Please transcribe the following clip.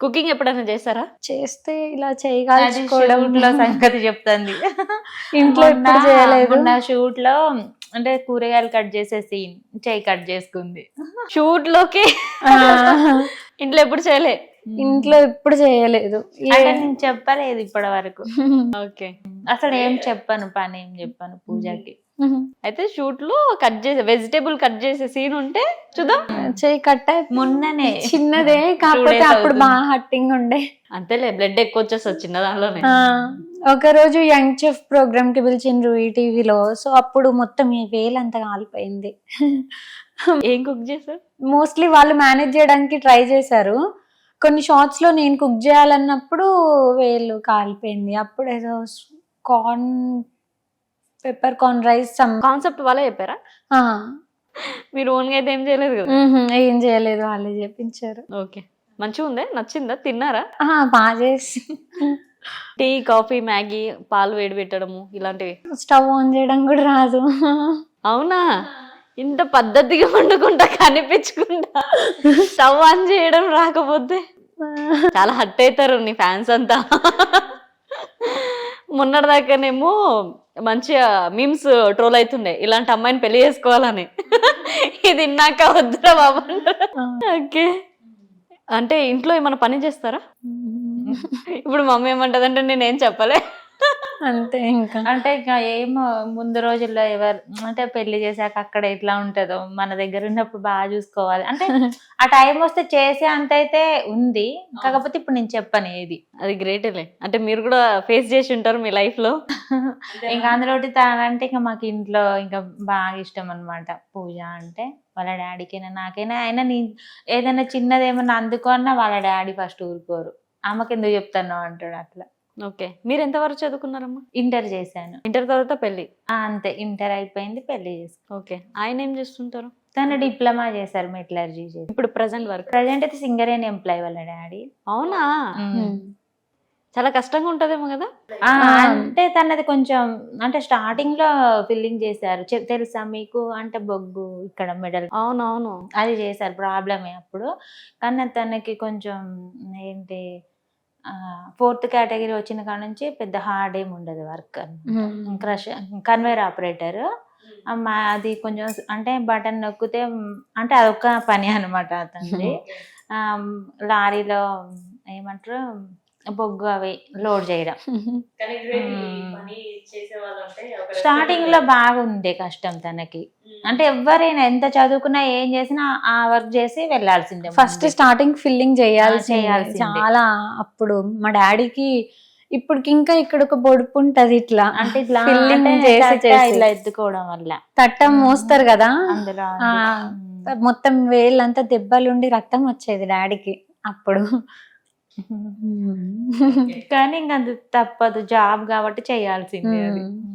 Cooking ఎప్పుడైనా చేస్తారా? చేస్తే ఇలా చేయగలుచుకోవడం సంగతి చెప్తుంది. ఇంట్లో చేయలేదు. షూట్లో అంటే కూరగాయలు కట్ చేసే సీన్ చేయి కట్ చేసుకుంది. షూట్లోకి ఇంట్లో ఎప్పుడు చేయలే ఇంట్లో ఎప్పుడు చేయలేదు. అంటే నేను చెప్పలేదు ఇప్పటి వరకు ఓకే. అసలు ఏం చెప్పను పని ఏం చెప్పాను పూజకి. అయితే షూట్లో కట్ చేసే వెజిటేబుల్ కట్ చేసే సీన్ ఉంటే చూద్దాం. చేయి కట్ట మొన్ననే. చిన్నదే కాకపోతే అప్పుడు. బాగా హట్టింగ్ ఉండే. అంతేలే బ్లడ్ ఎక్కువ వచ్చేస్తుంది చిన్న దానిలోనే ఆ, ఒక రోజు యంగ్ చెఫ్ ప్రోగ్రామ్కి పిలిచిండ్రు ఈ టీవీలో సో అప్పుడు మొత్తం ఈ వేలంతా కాలిపోయింది. ఏం కుక్ చేశారు? మోస్ట్లీ వాళ్ళు మేనేజ్ చేయడానికి ట్రై చేశారు. కొన్ని షార్ట్స్లో నేను కుక్ చేయాలన్నప్పుడు వేలు కాలిపోయింది. అప్పుడు ఏదో corn pepper corn rice some concept వాళ్ళే చెప్పారా? మీరు ఓన్గా అయితే ఏం చేయలేదు కదా? ఏం చేయలేదు వాళ్ళే చెప్పించారు. ఓకే. మంచిగా ఉందే? నచ్చిందా? తిన్నారా? బాగా చేసి టీ కాఫీ మ్యాగీ పాలు వేడి పెట్టడము ఇలాంటివి. స్టవ్ ఆన్ చేయడం కూడా రాదు. అవునా? ఇంత పద్ధతిగా వండుకుంటా కనిపించుకుంటా స్టవ్ ఆన్ చేయడం రాకపోతే. చాలా హట్ అవుతారు నీ ఫ్యాన్స్ అంతా. మొన్నటిదాకానేమో మంచిగా మీమ్స్ ట్రోల్ అవుతుండే ఇలాంటి అమ్మాయిని పెళ్ళి చేసుకోవాలని. ఇది ఇన్నాక వద్దురా బాబు ఓకే. అంటే ఇంట్లో ఏమైనా పని చేస్తారా? ఇప్పుడు మమ్మీ ఏమంటదంటే నేనేం చెప్పలే. అంతే ఇంకా. అంటే ఇక ఏమో ముందు రోజుల్లో ఎవరు అంటే పెళ్ళి చేశాక అక్కడ ఎట్లా ఉంటుందో మన దగ్గర ఉన్నప్పుడు బాగా చూసుకోవాలి. అంటే ఆ టైం వస్తే చేసే అంత అయితే ఉంది కాకపోతే ఇప్పుడు నేను చెప్పను ఏది. అది గ్రేటేలే అంటే మీరు కూడా ఫేస్ చేసి ఉంటారు మీ లైఫ్లో. ఇంకా అందులో తానంటే ఇంకా మాకు ఇంట్లో ఇంకా బాగా ఇష్టం అన్నమాట. పూజ అంటే వాళ్ళ డాడీకైనా నాకైనా అయినా నీ ఏదైనా చిన్నది ఏమన్నా అందుకున్నా వాళ్ళ డాడీ ఫస్ట్ ఊరుకోరు. ఆమెకి ఎందుకు చెప్తాను అంటాడు అట్లా. ఓకే. మీరు ఎంతవరకు చదువుకున్నారమ్మా? ఇంటర్ చేశాను. ఇంటర్ తర్వాత పెళ్ళి ఆ, అంతే. ఇంటర్ అయిపోయింది పెళ్ళి చేసుకున్నాను ఓకే. ఆయన ఏం చేస్తుంటారు? తను డిప్లొమా చేశారు మెటలర్జీ చేసి. ఇప్పుడు ప్రజెంట్ వర్క్? ప్రజెంట్ అయితే సింగర్ అయిన ఎంప్లాయ్ వాళ్ళ డాడీ. అవునా? చాలా కష్టంగా ఉంటదేమో కదా? ఆ, అంటే తనది కొంచెం అంటే స్టార్టింగ్లో ఫిల్లింగ్ చేశారు. చె- తెలుసా మీకు? అంటే బొగ్గు ఇక్కడ మెడల్. అవునవును. అది చేశారు ప్రాబ్లమే అప్పుడు. కానీ తనకి కొంచెం ఏంటి ఫోర్త్ కేటగిరీ వచ్చిన కాడ నుంచి పెద్ద హార్డ్ ఏమి ఉండదు వర్క్. Crush conveyor operator. అది కొంచెం అంటే బటన్ నొక్కితే అంటే అదొక పని అనమాట అతనిది. ఆ, లారీలో ఏమంటారు? బొగ్గు అవి లోడ్ చేయడం. స్టార్టింగ్లో బాగుండే కష్టం తనకి. అంటే ఎవరైనా ఎంత చదువుకున్నా ఏం చేసినా ఆ వర్క్ చేసి వెళ్ళాల్సిందే ఫస్ట్ స్టార్టింగ్ ఫిల్లింగ్ చేయాల్సి చేయాల్సిందే. చాలా అప్పుడు మా డాడీకి ఇప్పటికి ఇంకా ఇక్కడ ఒక బొడుపు ఉంటది ఇట్లా. అంటే ఇట్లా ఫిల్లింగ్ చేసి ఇలా ఎత్తుకోవడం వల్ల. తట్టం మోస్తారు కదా. అందులో మొత్తం వేళ్ళంతా దెబ్బలుండి రక్తం వచ్చేది డాడీకి అప్పుడు. కానీ ఇంకా తప్పదు జాబ్ కాబట్టి చేయాల్సిందే అది.